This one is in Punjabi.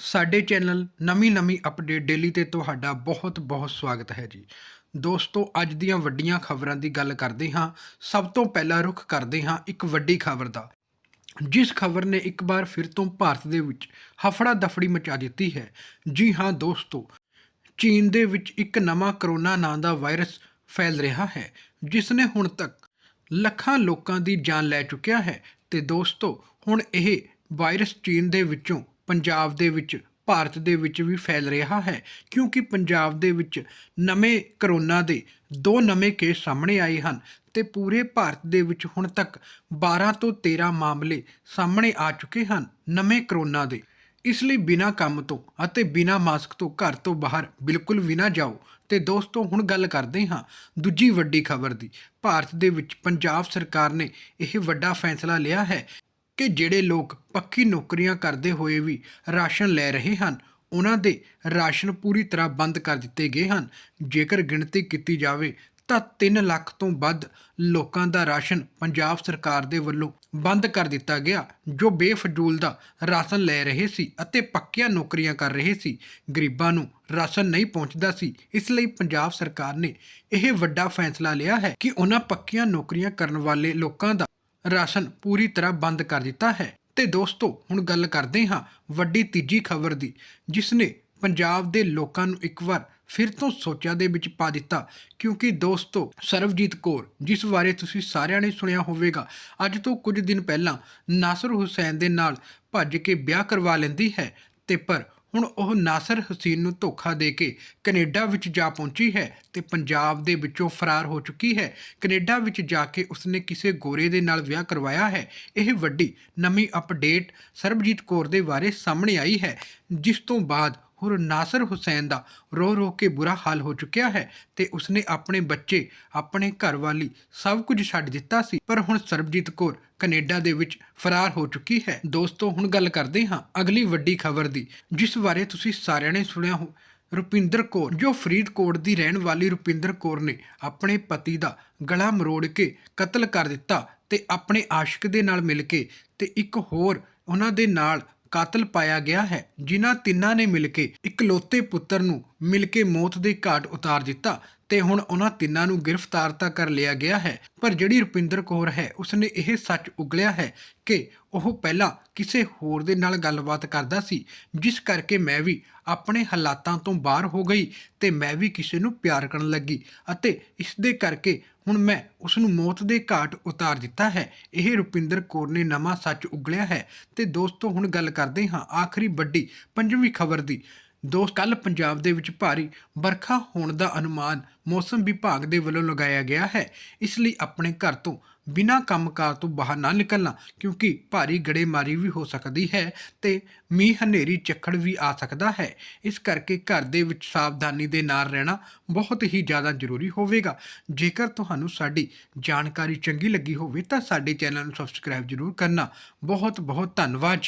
ਸਾਡੇ ਚੈਨਲ ਨਵੀਂ ਨਵੀਂ ਅਪਡੇਟ ਡੇਲੀ ਤੇ ਤੁਹਾਡਾ ਬਹੁਤ ਬਹੁਤ ਸਵਾਗਤ ਹੈ ਜੀ। ਦੋਸਤੋ, ਅੱਜ ਦੀਆਂ ਵੱਡੀਆਂ ਖਬਰਾਂ ਦੀ ਗੱਲ ਕਰਦੇ ਹਾਂ। ਸਭ ਤੋਂ ਪਹਿਲਾਂ ਰੁਖ ਕਰਦੇ ਹਾਂ ਇੱਕ ਵੱਡੀ ਖਬਰ ਦਾ। ਜਿਸ ਖਬਰ ਨੇ ਇੱਕ ਵਾਰ ਫਿਰ ਤੋਂ ਭਾਰਤ ਦੇ ਵਿੱਚ ਹਫੜਾ ਦਫੜੀ ਮਚਾ ਦਿੱਤੀ ਹੈ। ਜੀ ਹਾਂ ਦੋਸਤੋ, ਚੀਨ ਦੇ ਵਿੱਚ ਇੱਕ ਨਵਾਂ ਕਰੋਨਾ ਨਾਂ ਦਾ ਵਾਇਰਸ ਫੈਲ ਰਿਹਾ ਹੈ, ਜਿਸ ਨੇ ਹੁਣ ਤੱਕ ਲੱਖਾਂ ਲੋਕਾਂ ਦੀ ਜਾਨ ਲੈ ਚੁੱਕਿਆ ਹੈ। ਤੇ ਦੋਸਤੋ, ਹੁਣ ਇਹ ਵਾਇਰਸ ਚੀਨ ਦੇ ਵਿੱਚੋਂ ਪੰਜਾਬ ਦੇ ਵਿੱਚ, ਭਾਰਤ ਦੇ ਵਿੱਚ ਵੀ ਫੈਲ ਰਿਹਾ ਹੈ। ਕਿਉਂਕਿ ਪੰਜਾਬ ਦੇ ਵਿੱਚ ਨਵੇਂ ਕਰੋਨਾ ਦੇ ਦੋ ਨਵੇਂ ਕੇਸ ਸਾਹਮਣੇ ਆਏ ਹਨ ਤੇ ਪੂਰੇ ਭਾਰਤ ਦੇ ਵਿੱਚ ਹੁਣ ਤੱਕ 12 ਤੋਂ 13 ਮਾਮਲੇ ਸਾਹਮਣੇ ਆ ਚੁੱਕੇ ਹਨ ਨਵੇਂ ਕਰੋਨਾ ਦੇ। ਇਸ ਲਈ ਬਿਨਾਂ ਕੰਮ ਤੋਂ ਅਤੇ ਬਿਨਾਂ ਮਾਸਕ ਤੋਂ ਘਰ ਤੋਂ ਬਾਹਰ ਬਿਲਕੁਲ ਵੀ ਨਾ ਜਾਓ। ਤੇ ਦੋਸਤੋ, ਹੁਣ ਗੱਲ ਕਰਦੇ ਹਾਂ ਦੂਜੀ ਵੱਡੀ ਖਬਰ ਦੀ। ਭਾਰਤ ਦੇ ਵਿੱਚ ਪੰਜਾਬ ਸਰਕਾਰ ਨੇ ਇਹ ਵੱਡਾ ਫੈਸਲਾ ਲਿਆ ਹੈ ਕਿ ਜਿਹੜੇ ਲੋਕ ਪੱਕੀ ਨੌਕਰੀਆਂ ਕਰਦੇ ਹੋਏ ਵੀ ਰਾਸ਼ਨ ਲੈ ਰਹੇ ਹਨ, ਉਹਨਾਂ ਦੇ ਰਾਸ਼ਨ ਪੂਰੀ ਤਰ੍ਹਾਂ ਬੰਦ ਕਰ ਦਿੱਤੇ ਗਏ ਹਨ। ਜੇਕਰ ਗਿਣਤੀ ਕੀਤੀ ਜਾਵੇ ਤਾਂ 3 ਲੱਖ ਤੋਂ ਵੱਧ ਲੋਕਾਂ ਦਾ ਰਾਸ਼ਨ ਪੰਜਾਬ ਸਰਕਾਰ ਦੇ ਵੱਲੋਂ ਬੰਦ ਕਰ ਦਿੱਤਾ ਗਿਆ, ਜੋ ਬੇਫਜ਼ੂਲ ਦਾ ਰਾਸ਼ਨ ਲੈ ਰਹੇ ਸੀ ਅਤੇ ਪੱਕੀਆਂ ਨੌਕਰੀਆਂ ਕਰ ਰਹੇ ਸੀ। ਗਰੀਬਾਂ ਨੂੰ ਰਾਸ਼ਨ ਨਹੀਂ ਪਹੁੰਚਦਾ ਸੀ, ਇਸ ਲਈ ਪੰਜਾਬ ਸਰਕਾਰ ਨੇ ਇਹ ਵੱਡਾ ਫੈਸਲਾ ਲਿਆ ਹੈ ਕਿ ਉਹਨਾਂ ਪੱਕੀਆਂ ਨੌਕਰੀਆਂ ਕਰਨ ਵਾਲੇ ਲੋਕਾਂ ਦਾ ਰਾਸ਼ਨ ਪੂਰੀ ਤਰ੍ਹਾਂ ਬੰਦ ਕਰ ਦਿੱਤਾ ਹੈ। ਤੇ ਦੋਸਤੋ, ਹੁਣ ਗੱਲ ਕਰਦੇ ਹਾਂ ਵੱਡੀ ਤੀਜੀ ਖਬਰ ਦੀ ਜਿਸ ਨੇ ਪੰਜਾਬ ਦੇ ਲੋਕਾਂ ਨੂੰ ਇੱਕ ਵਾਰ ਫਿਰ ਤੋਂ ਸੋਚਾਂ ਦੇ ਵਿੱਚ ਪਾ ਦਿੱਤਾ। ਕਿਉਂਕਿ ਦੋਸਤੋ ਸਰਵਜੀਤ ਕੌਰ, ਜਿਸ ਬਾਰੇ ਤੁਸੀਂ ਸਾਰਿਆਂ ਨੇ ਸੁਣਿਆ ਹੋਵੇਗਾ, ਅੱਜ ਤੋਂ ਕੁਝ ਦਿਨ ਪਹਿਲਾਂ ਨਾਸਰ ਹੁਸੈਨ ਦੇ ਨਾਲ ਭੱਜ ਕੇ ਵਿਆਹ ਕਰਵਾ ਲੈਂਦੀ ਹੈ। ਤੇ ਪਰ ਹੁਣ ਉਹ ਨਾਸਰ ਹੁਸੈਨ ਨੂੰ ਧੋਖਾ ਦੇ ਕੇ ਕੈਨੇਡਾ ਵਿੱਚ ਜਾ ਪਹੁੰਚੀ ਹੈ ਤੇ ਪੰਜਾਬ ਦੇ ਵਿੱਚੋਂ ਫਰਾਰ ਹੋ ਚੁੱਕੀ ਹੈ। ਕੈਨੇਡਾ ਵਿੱਚ ਜਾ ਕੇ ਉਸਨੇ ਕਿਸੇ ਗੋਰੇ ਦੇ ਨਾਲ ਵਿਆਹ ਕਰਵਾਇਆ ਹੈ। ਇਹ ਵੱਡੀ ਨਵੀਂ ਅਪਡੇਟ ਸਰਬਜੀਤ ਕੌਰ ਦੇ ਬਾਰੇ ਸਾਹਮਣੇ ਆਈ ਹੈ, ਜਿਸ ਤੋਂ ਬਾਅਦ ਹੋਰ ਨਾਸਰ ਹੁਸੈਨ ਦਾ ਰੋ ਰੋ ਕੇ ਬੁਰਾ ਹਾਲ ਹੋ ਚੁੱਕਿਆ ਹੈ ਤੇ ਉਸਨੇ ਆਪਣੇ ਬੱਚੇ, ਆਪਣੇ ਘਰਵਾਲੀ ਸਭ ਕੁਝ ਛੱਡ ਦਿੱਤਾ ਸੀ। ਪਰ ਹੁਣ ਸਰਬਜੀਤ ਕੌਰ ਕੈਨੇਡਾ ਦੇ ਵਿੱਚ ਫਰਾਰ ਹੋ ਚੁੱਕੀ ਹੈ। ਦੋਸਤੋ, ਹੁਣ ਗੱਲ ਕਰਦੇ ਹਾਂ ਅਗਲੀ ਵੱਡੀ ਖਬਰ ਦੀ, ਜਿਸ ਬਾਰੇ ਤੁਸੀਂ ਸਾਰਿਆਂ ਨੇ ਸੁਣਿਆ ਹੋ। ਰੁਪਿੰਦਰ ਕੌਰ, ਜੋ ਫਰੀਦਕੋਟ ਦੀ ਰਹਿਣ ਵਾਲੀ ਰੁਪਿੰਦਰ ਕੌਰ ਨੇ ਆਪਣੇ ਪਤੀ ਦਾ ਗਲਾ ਮਰੋੜ ਕੇ ਕਤਲ ਕਰ ਦਿੱਤਾ ਤੇ ਆਪਣੇ ਆਸ਼ਿਕ ਦੇ ਨਾਲ ਮਿਲ ਕੇ ਤੇ ਇੱਕ ਹੋਰ ਉਹਨਾਂ ਦੇ ਨਾਲ ਕਾਤਲ ਪਾਇਆ ਗਿਆ ਹੈ ਜਿਨ੍ਹਾਂ ਤਿੰਨਾਂ ਨੇ ਮਿਲ ਕੇ ਇਕਲੌਤੇ ਪੁੱਤਰ ਨੂੰ ਮਿਲ ਕੇ ਮੌਤ ਦੇ ਘਾਟ ਉਤਾਰ ਦਿੱਤਾ ਤੇ ਹੁਣ ਉਹਨਾਂ ਤਿੰਨਾਂ ਨੂੰ ਗ੍ਰਿਫਤਾਰ ਤਾਂ ਕਰ ਲਿਆ ਗਿਆ ਹੈ, ਪਰ ਜਿਹੜੀ ਰੁਪਿੰਦਰ ਕੌਰ ਹੈ, ਉਸਨੇ ਇਹ ਸੱਚ ਉਗਲਿਆ ਹੈ ਕਿ ਉਹ ਪਹਿਲਾਂ ਕਿਸੇ ਹੋਰ ਦੇ ਨਾਲ ਗੱਲਬਾਤ ਕਰਦਾ ਸੀ, ਜਿਸ ਕਰਕੇ ਮੈਂ ਵੀ ਆਪਣੇ ਹਾਲਾਤਾਂ ਤੋਂ ਬਾਹਰ ਹੋ ਗਈ ਤੇ ਮੈਂ ਵੀ ਕਿਸੇ ਨੂੰ ਪਿਆਰ ਕਰਨ ਲੱਗੀ ਅਤੇ ਇਸ ਦੇ ਕਰਕੇ ਹੁਣ ਮੈਂ ਉਸ ਨੂੰ ਮੌਤ ਦੇ ਘਾਟ ਉਤਾਰ ਦਿੱਤਾ ਹੈ। ਇਹ ਰੁਪਿੰਦਰ ਕੌਰ ਨੇ ਨਵਾਂ ਸੱਚ ਉਗਲਿਆ ਹੈ ਤੇ ਦੋਸਤੋ, ਹੁਣ ਗੱਲ ਕਰਦੇ ਹਾਂ ਆਖਰੀ ਵੱਡੀ ਪੰਜਵੀਂ ਖਬਰ ਦੀ। ਦੋਸਤ ਕੱਲ ਪੰਜਾਬ ਦੇ ਵਿੱਚ ਭਾਰੀ ਵਰਖਾ ਹੋਣ ਦਾ ਅਨੁਮਾਨ ਮੌਸਮ ਵਿਭਾਗ ਦੇ ਵੱਲੋਂ ਲਗਾਇਆ ਗਿਆ ਹੈ। ਇਸ ਲਈ ਆਪਣੇ ਘਰ ਤੋਂ ਬਿਨਾਂ ਕੰਮਕਾਰ ਤੋਂ ਬਾਹਰ ਨਾ ਨਿਕਲਣਾ, ਕਿਉਂਕਿ ਭਾਰੀ ਗੜੇਮਾਰੀ ਵੀ ਹੋ ਸਕਦੀ ਹੈ ਤੇ ਮੀਂਹ ਹਨੇਰੀ ਚੱਖੜ ਵੀ ਆ ਸਕਦਾ ਹੈ। ਇਸ ਕਰਕੇ ਘਰ ਦੇ ਵਿੱਚ ਸਾਵਧਾਨੀ ਦੇ ਨਾਲ ਰਹਿਣਾ ਬਹੁਤ ਹੀ ਜ਼ਿਆਦਾ ਜ਼ਰੂਰੀ ਹੋਵੇਗਾ। ਜੇਕਰ ਤੁਹਾਨੂੰ ਸਾਡੀ ਜਾਣਕਾਰੀ ਚੰਗੀ ਲੱਗੀ ਹੋਵੇ ਤਾਂ ਸਾਡੇ ਚੈਨਲ ਨੂੰ ਸਬਸਕ੍ਰਾਈਬ ਜ਼ਰੂਰ ਕਰਨਾ। ਬਹੁਤ ਬਹੁਤ ਧੰਨਵਾਦ ਜੀ।